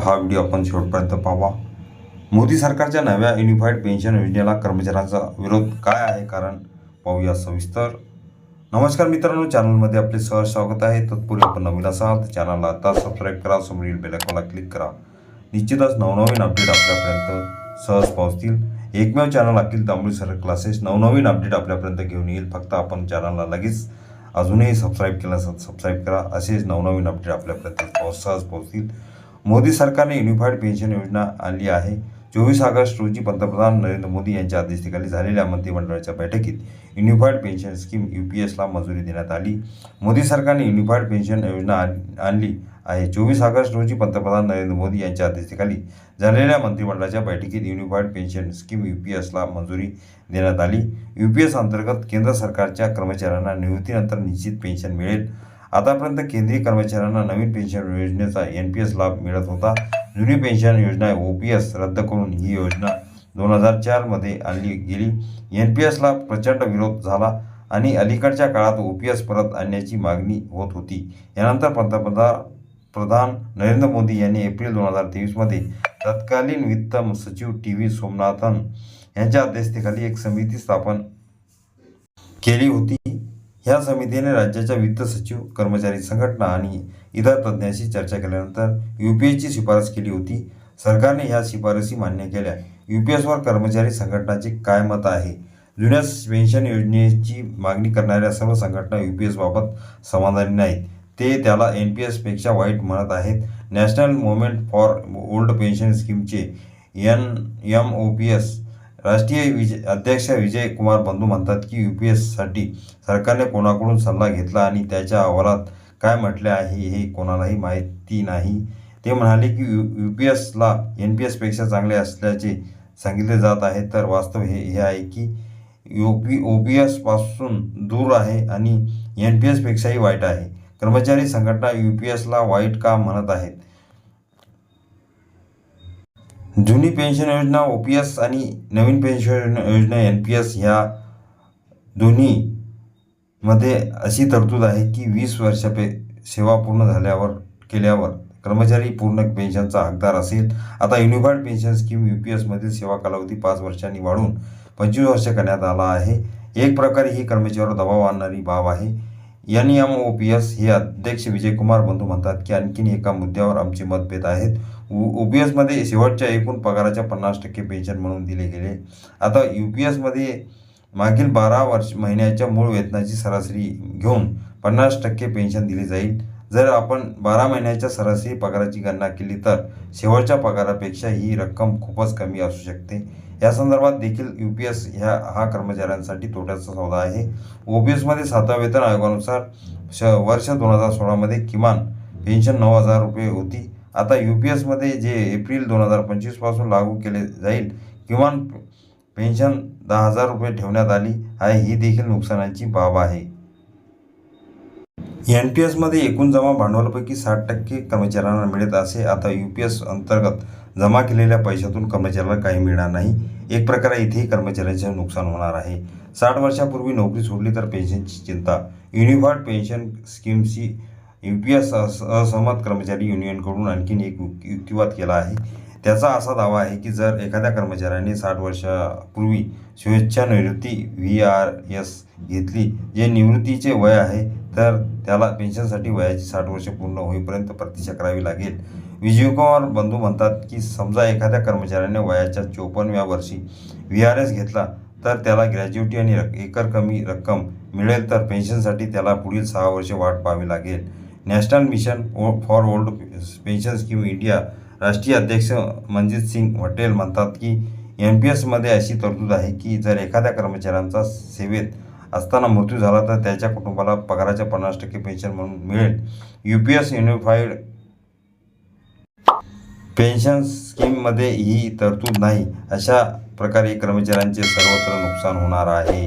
हा व्हिडिओ आपण शेवटपर्यंत पाहावा. मोदी सरकारच्या नव्या युनिफाईड पेन्शन योजनेला कर्मचाऱ्यांचा विरोध काय आहे? कारण पाहूया सविस्तर. नमस्कार मित्रांनो चॅनलमध्ये आपले सहज स्वागत आहे. तत्पूर्वी आपण नवीन असाल तर चॅनलला आता सबस्क्राईब करा समोरील बेलायकॉनला क्लिक करा. निश्चितच नवनवीन अपडेट आपल्यापर्यंत सहज पोहोचतील. एकमेव channel Akhil Tambali sir classes नवनवीन अपडेट आपल्यापर्यंत घेऊन येईल. फक्त आपण चॅनलला लगेच अजूनही सबस्क्राईब केलं असेल सबस्क्राईब करा. असेच नवनवीन अपडेट आपल्यापर्यंत सहज पोहोचतील. मोदी सरकारने युनिफाईड पेन्शन योजना आणली आहे. चोवीस ऑगस्ट रोजी पंतप्रधान नरेंद्र मोदी यांच्या अध्यक्षतेखाली झालेल्या मंत्रिमंडळाच्या बैठकीत unified pension scheme U P एसला मंजुरी देण्यात आली. मोदी सरकारने युनिफाईड पेन्शन योजना आण- आणली आहे. चोवीस ऑगस्ट रोजी पंतप्रधान नरेंद्र मोदी यांच्या अध्यक्षतेखाली झालेल्या मंत्रिमंडळाच्या बैठकीत unified pension scheme U P एसला मंजुरी देण्यात आली. यू पी एस अंतर्गत केंद्र सरकारच्या कर्मचाऱ्यांना निवृत्तीनंतर निश्चित पेन्शन मिळेल. आतापर्यंत केंद्रीय कर्मचाऱ्यांना नवीन पेन्शन योजनेचा एन पी एस लाभ मिळत होता. जुनी पेन्शन योजना ओ पी एस रद्द करून ही योजना दोन हजार चारमध्ये आणली गेली. एन पी एसला प्रचंड विरोध झाला आणि अलीकडच्या काळात ओ पी एस परत आणण्याची मागणी होत होती. यानंतर पंतप्रधान प्रधान नरेंद्र मोदी यांनी एप्रिल दोन हजार तेवीसमध्ये तत्कालीन वित्त सचिव टी व्ही सोमनाथन यांच्या अध्यक्षतेखाली एक समिती स्थापन केली होती. ह्या समितीने राज्याच्या वित्त सचिव कर्मचारी संघटना आणि इतर तज्ज्ञांशी चर्चा केल्यानंतर यू पी एसची शिफारस केली होती. सरकारने ह्या शिफारसी मान्य केल्या. यू पी एसवर कर्मचारी संघटनाचे काय मत आहे? जुन्या पेन्शन योजनेची मागणी करणाऱ्या सर्व संघटना यू पी एसबाबत समाधानी नाहीत. ते त्याला एन पी एसपेक्षा वाईट म्हणत आहेत. National movement for old pension स्कीमचे N M O P S राष्ट्रीय विजय अध्यक्ष विजय कुमार बंधू म्हणतात की यू पी एससाठी सरकारने कोणाकडून सल्ला घेतला आणि त्याच्या अहवालात काय म्हटले आहे हे कोणालाही माहिती नाही. ते म्हणाले की यू यू पी एसला एन पी एसपेक्षा चांगले असल्याचे सांगितले जात आहे. तर वास्तव हे हे आहे की यू पी ओ पी एसपासून दूर आहे आणि एन पी एसपेक्षाही वाईट आहे. कर्मचारी संघटना यू पी एसला वाईट का म्हणत आहेत? जुनी पेन्शन योजना ओ पी एस आणि नवीन पेन्शन योजना एन पी एस ह्या दोन्हीमध्ये अशी तरतूद आहे की वीस वर्षापे सेवा पूर्ण झाल्यावर केल्यावर कर्मचारी पूर्ण पेन्शनचा हकदार असेल. आता unified pension scheme U P एसमधील सेवा कालावधी पाच वर्षांनी वाढून पंचवीस वर्ष करण्यात आला आहे. एक प्रकारे ही कर्मचाऱ्यावर दबाव आणणारी बाब आहे. N M O P S हे अध्यक्ष विजयकुमार बंधू म्हणतात की आणखीन एका मुद्द्यावर आमचे मतभेद आहेत. ओ पी एसमध्ये शेवटच्या एकूण पगाराच्या पन्नास टक्के पेन्शन म्हणून दिले गेले. आता यू पी एसमध्ये मागील बारा वर्ष महिन्याच्या मूळ वेतनाची सरासरी घेऊन पन्नास टक्के पेन्शन दिली जाईल. जर आपण बारा महिन्याच्या सरासरी पगाराची गणना केली तर शेवटच्या पगारापेक्षा ही रक्कम खूपच कमी असू शकते. या संदर्भात देखील यू पी एस ह्या हा कर्मचाऱ्यांसाठी तोट्याचा सौदा आहे. ओ पी एसमध्ये सातव्या वेतन आयोगानुसार श वर्ष दोन हजार सोळामध्ये किमान पेन्शन नऊ हजार रुपये होती. आता यू पी एसमध्ये जे एप्रिल दोन हजार पंचवीसपासून लागू केले जाईल किमान पेन्शन दहा हजार रुपये ठेवण्यात आली आहे ही देखील नुकसानाची बाब आहे. एन पी एसमध्ये एकूण जमा भांडवलापैकी साठ टक्के कर्मचाऱ्यांना मिळत असे आता यू पी एस अंतर्गत जमा केलेल्या पैशातून कर्मचाऱ्याला काही मिळणार नाही. एक प्रकारे इथेही कर्मचाऱ्यांचे नुकसान होणार आहे. साठ वर्षापूर्वी नोकरी सोडली तर पेन्शनची चिंता. युनिफाईड पेन्शन स्कीमची यू पी एस असहमत कर्मचारी युनियनकडून आणखीन एक युक्तिवाद केला आहे. त्याचा असा दावा आहे की जर एखाद्या कर्मचाऱ्याने साठ वर्षापूर्वी स्वेच्छा निवृत्ती व्ही आर एस घेतली जे निवृत्तीचे वय आहे तर त्याला पेन्शनसाठी वयाची साठ वर्ष पूर्ण होईपर्यंत प्रतीक्षा करावी लागेल. विजयकुमार बंधू म्हणतात की समजा एखाद्या कर्मचाऱ्याने वयाच्या चोपन्नव्या वर्षी व्ही आर एस घेतला तर त्याला ग्रॅज्युटी आणि रक एकरकमी रक्कम मिळेल तर पेन्शनसाठी त्याला पुढील सहा वर्षे वाट पाहावी लागेल. National mission for old pension scheme India राष्ट्रीय अध्यक्ष मनजित सिंग हॉटेल म्हणतात की एम पी एसमध्ये अशी तरतूद आहे की जर एखाद्या कर्मचाऱ्यांचा सेवेत असताना मृत्यू झाला तर त्याच्या कुटुंबाला पगाराच्या पन्नास टक्के पेन्शन म्हणून मिळेल. U P S unified pension स्कीममध्ये ही तरतूद नाही. अशा प्रकारे कर्मचाऱ्यांचे सर्वत्र नुकसान होणार आहे.